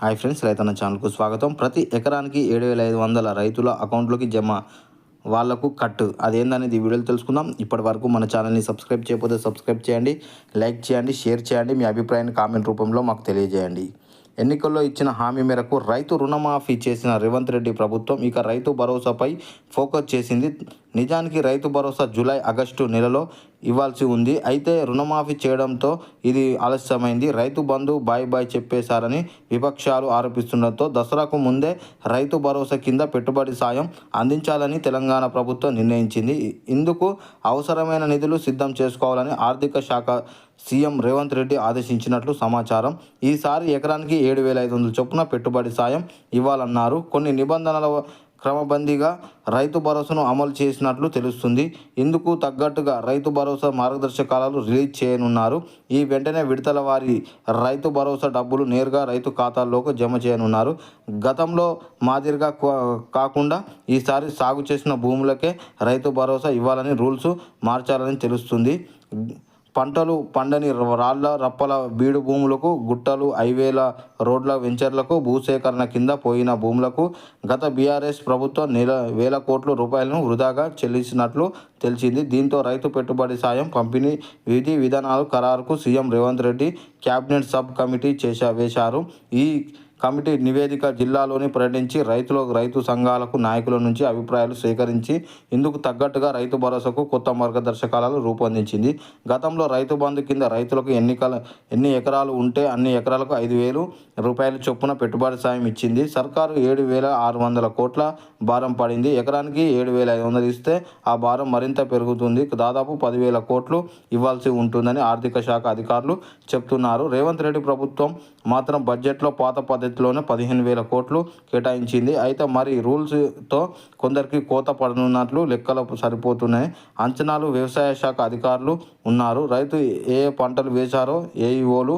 Hi friends రైతన్న ఛానల్కు స్వాగతం. ప్రతి ఎకరానికి ఏడు వేల ఐదు వందల రైతుల అకౌంట్లోకి జమ వాళ్ళకు కట్ అదేందనేది వీడియోలు తెలుసుకుందాం. ఇప్పటి వరకు మన ఛానల్ని సబ్స్క్రైబ్ చేయకపోతే సబ్స్క్రైబ్ చేయండి లైక్ చేయండి షేర్ చేయండి. మీ అభిప్రాయాన్ని కామెంట్ రూపంలో మాకు తెలియజేయండి. ఎన్నికల్లో ఇచ్చిన హామీ మేరకు రైతు రుణమాఫీ చేసిన రేవంత్ రెడ్డి ప్రభుత్వం ఇక రైతు భరోసాపై ఫోకస్ చేసింది. నిజానికి రైతు భరోసా జూలై ఆగస్టు నెలలో ఇవ్వాల్సి ఉంది. అయితే రుణమాఫీ చేయడంతో ఇది ఆలస్యమైంది. రైతు బంధు బాయ్ బాయ్ చెప్పేశారని విపక్షాలు ఆరోపిస్తుండటంతో దసరాకు ముందే రైతు భరోసా కింద పెట్టుబడి సాయం అందించాలని తెలంగాణ ప్రభుత్వం నిర్ణయించింది. ఇందుకు అవసరమైన నిధులు సిద్ధం చేసుకోవాలని ఆర్థిక శాఖ సీఎం రేవంత్ రెడ్డి ఆదేశించినట్లు సమాచారం. ఈసారి ఎకరానికి ఏడు వేల ఐదు వందల చొప్పున పెట్టుబడి సాయం ఇవ్వాలన్నారు. కొన్ని నిబంధనల క్రమబందీగా రైతు భరోసాను అమలు చేసినట్లు తెలుస్తుంది. ఇందుకు తగ్గట్టుగా రైతు భరోసా మార్గదర్శకాలను రిలీజ్ చేయనున్నారు. ఈ వెంటనే విడతల వారి రైతు భరోసా డబ్బులు నేరుగా రైతు ఖాతాల్లోకి జమ చేయనున్నారు. గతంలో మాదిరిగా కాకుండా ఈసారి సాగు చేసిన భూములకే రైతు భరోసా ఇవ్వాలని రూల్స్ మార్చాలని తెలుస్తుంది. పంటలు పండని రాళ్ళ రప్పల బీడు భూములకు గుట్టలు హైవేల రోడ్ల వెంచర్లకు భూసేకరణ కింద పోయిన భూములకు గత బీఆర్ఎస్ ప్రభుత్వం నెల వేల కోట్ల రూపాయలను వృధాగా చెల్లించినట్లు తెలిసింది. దీంతో రైతు పెట్టుబడి సాయం పంపిణీ విధి విధానాలు ఖరారుకు CM Revanth Reddy cabinet subcommittee చేశా వేశారు. ఈ కమిటీ నివేదిక జిల్లాలోని ప్రకటించి రైతుల రైతు సంఘాలకు నాయకుల నుంచి అభిప్రాయాలు సేకరించి ఇందుకు తగ్గట్టుగా రైతు భరోసాకు కొత్త మార్గదర్శకాలను రూపొందించింది. గతంలో రైతు బంధు కింద రైతులకు ఎన్నికల ఎన్ని ఎకరాలు ఉంటే అన్ని ఎకరాలకు ఐదు వేలు రూపాయల చొప్పున పెట్టుబడి సాయం ఇచ్చింది. సర్కారు ఏడు వేల ఆరు వందల కోట్ల భారం పడింది. ఎకరానికి ఏడు వేల ఐదు వందలు ఇస్తే ఆ భారం మరింత పెరుగుతుంది. దాదాపు పదివేల కోట్లు ఇవ్వాల్సి ఉంటుందని ఆర్థిక శాఖ అధికారులు చెప్తున్నారు. రేవంత్ రెడ్డి ప్రభుత్వం మాత్రం బడ్జెట్లో పాత పద్ధతి పద్ధతిలోనే పదిహేను వేల కోట్లు కేటాయించింది. అయితే మరి రూల్స్తో కొందరికి కోత పడనున్నట్లు లెక్కలు సరిపోతున్నాయి. అంచనాలు వ్యవసాయ శాఖ అధికారులు ఉన్నారు. రైతు ఏ ఏ పంటలు వేశారో ఏఈఓలు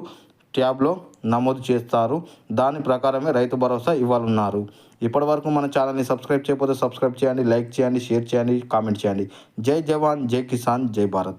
ట్యాబ్లో నమోదు చేస్తారు. దాని ప్రకారమే రైతు భరోసా ఇవ్వాలన్నారు. ఇప్పటి వరకు మన ఛానల్ని సబ్స్క్రైబ్ చేయకపోతే సబ్స్క్రైబ్ చేయండి లైక్ చేయండి షేర్ చేయండి కామెంట్ చేయండి. జై జవాన్ జై కిసాన్ జై భారత్.